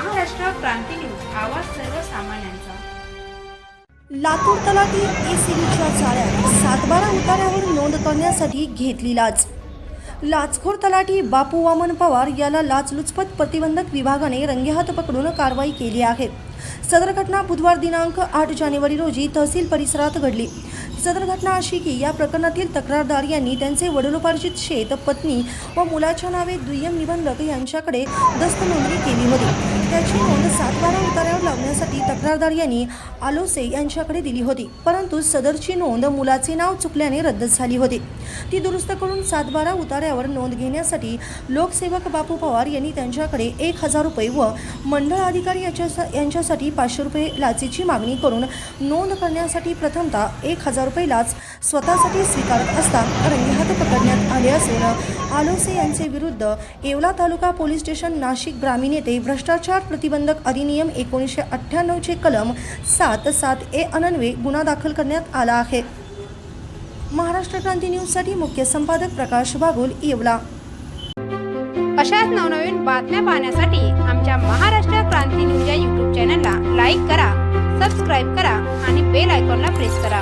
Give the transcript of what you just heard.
Maharashtra Kranti news आवाज सर्वसामान्यांचा. लातूर तलाठी ए सीच्या चाळ्यात सातबारा उतार्यावर नोंद करण्यासाठी घेतली लाच. लाचखोर तलाठी बापू वामन पवार याला लाचलुचपत प्रतिबंधक विभागाने रंगेहात पकडून कारवाई केली आहे. सदर घटना बुधवार दिनांक आठ जानेवारी रोजी तहसील परिसरात घडली. सदर घटना अशी की या प्रकरणातील तक्रारदार यांनी त्यांचे वडिलोपार्जित शेत पत्नी व मुलाच्या नावे दुय्यम निबंधक यांच्याकडे दस्त नोंदणी केली होती. त्याची नोंद सातवा तक्रारदार यांनी आलोसे यांच्याकडे दिली होती. परंतु सदरची नोंद मुलाचे नाव चुकल्याने रद्द झाली होती. ती दुरुस्त करून सातबारा उतार्यावर नोंद घेण्यासाठी लोकसेवक बापू पवार यांनी त्यांच्याकडे एक हजार रुपये व मंडळ अधिकारी याच्या यांच्यासाठी पाचशे रुपये लाचेची मागणी करून नोंद करण्यासाठी प्रथमतः एक हजार रुपये लाच स्वतःसाठी स्वीकारत असता रंगेहात पकडण्यात आले असून आलोसे यांचे विरुद्ध येवला तालुका पोलीस स्टेशन नाशिक ग्रामीण येथे भ्रष्टाचार प्रतिबंधक अधिनियम एकोणीसशे अठ्ठ्याण्णवचे कलम सात सात ए अनन्वे गुन्हा दाखल करण्यात आला आहे. महाराष्ट्र क्रांती न्यूजसाठी मुख्य संपादक प्रकाश बागुल येवला. अशाच नवनवीन बातम्या पाहण्यासाठी आमच्या महाराष्ट्र क्रांती न्यूज या यूट्यूब चॅनलला लाईक करा सबस्क्राईब करा आणि बेल आयकॉनला प्रेस करा.